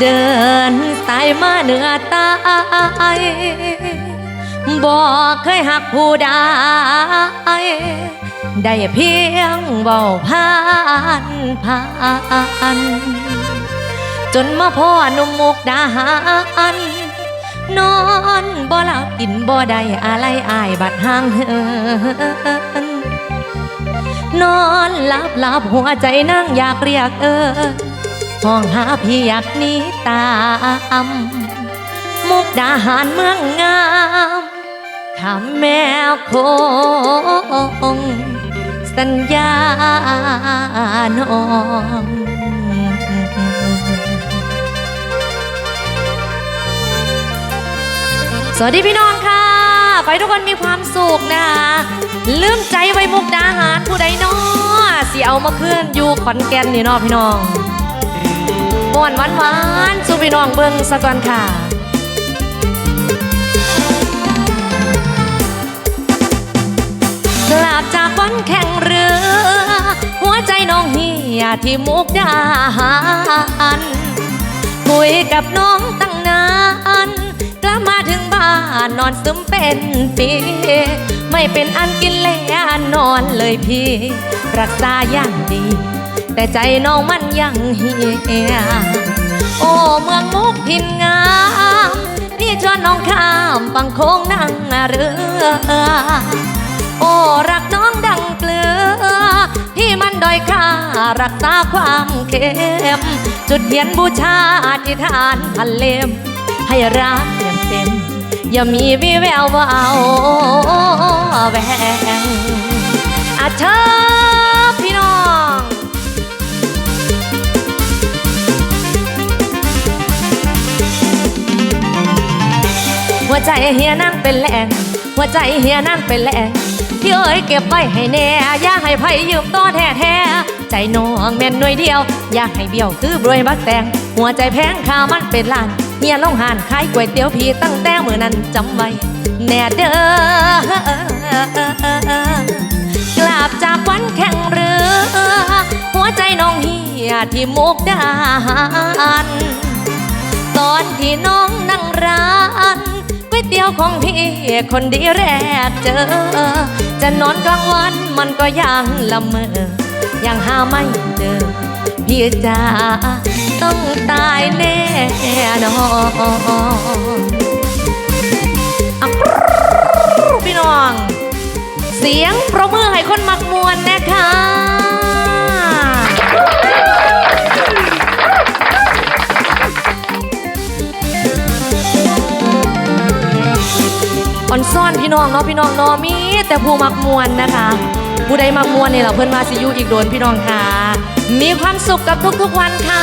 เดินสายมาเหนือตายบอกเคยหักผู้ใดได้เพียงเบาผ่านผ่านจนมาพ่อหนุ่มมุกดาหารนอนบ่หลับกินบ่ได้อะไรอายบัดห่างเหินนอนหลับหลับหัวใจนั่งอยากเรียกเออ ห้องหาพี่อยากนี้ตามมุกดาหารเมืองงามทำแมวคง สัญญาน้องสวัสดีพี่น้องค่ะ ไปทุกคนมีความสุขนะลืมใจไว้มุกดาหารผู้ใดน้อสิเอามาเคลื่อนอยู่ขอนแก่นนี่นาะพี่น้อง ม่วนหวานหวานสู่พี่น้องเบิ่งสะก่อนค่ะกลับจากวันแข่งเรือ หัวใจน้องเฮียที่มุกดาหารคุยกับน้องตั้งนานกลับมาถึงบ้านนอนซึมเป็นปีไม่เป็นอันกินเลยนอนเลยพี่ รักษาอย่างดี แต่ใจน้องมันยังเฮียโอ้เมืองมุกพินงามพี่ชวนน้องข้ามฝั่งโค้งนั่งเรือ โอ้รักน้องดังเกลือ ที่มันด้อยค่ารักษาความเข้มจุดเทียนบูชาอธิษฐานพันเล่มให้รักเต็มเต็มอย่ามีวิแววว่าเอาแหวงอาเชิญ ใจเฮียนั่งเป็นแหลงหัวใจเฮียนั่งเป็นแหลงพี่เอ๋ยเก็บไว้ให้แน่อย่าให้ไผยืมต่อแท้แท้ใจน้องแม่นหน่วยเดียว อยากให้เบี้ยวคือรวยบักแตงหัวใจแพงข้ามันเป็นล้านเฮียลงหานขายก๋วยเตี๋ยวพี่ตั้งแต่เมื่อนั้นจำไว้แน่เด้อกลับจากวันแข่งเรือหัวใจน้องเฮียที่มุกดาหารตอนที่น้อง ยเตี๋ยวของพี่คนดีแรกเจอ จะนอนกลางวันมันก็ยังละเมอ ยังหาไม่เจอ พี่จ๋าต้องตายแน่นอนอะพี่น้อง เสียงประมือให้คนมักมวนนะคะ อ่อนซ่อนพี่น้องเนาะพี่น้องเนาะมีแต่ผู้มักมวนนะคะผู้ใดมักมวนเนี่ยเราเพิ่นมาซิยูอีกโดนพี่น้องค่ะ มีความสุขกับทุกๆวันค่ะ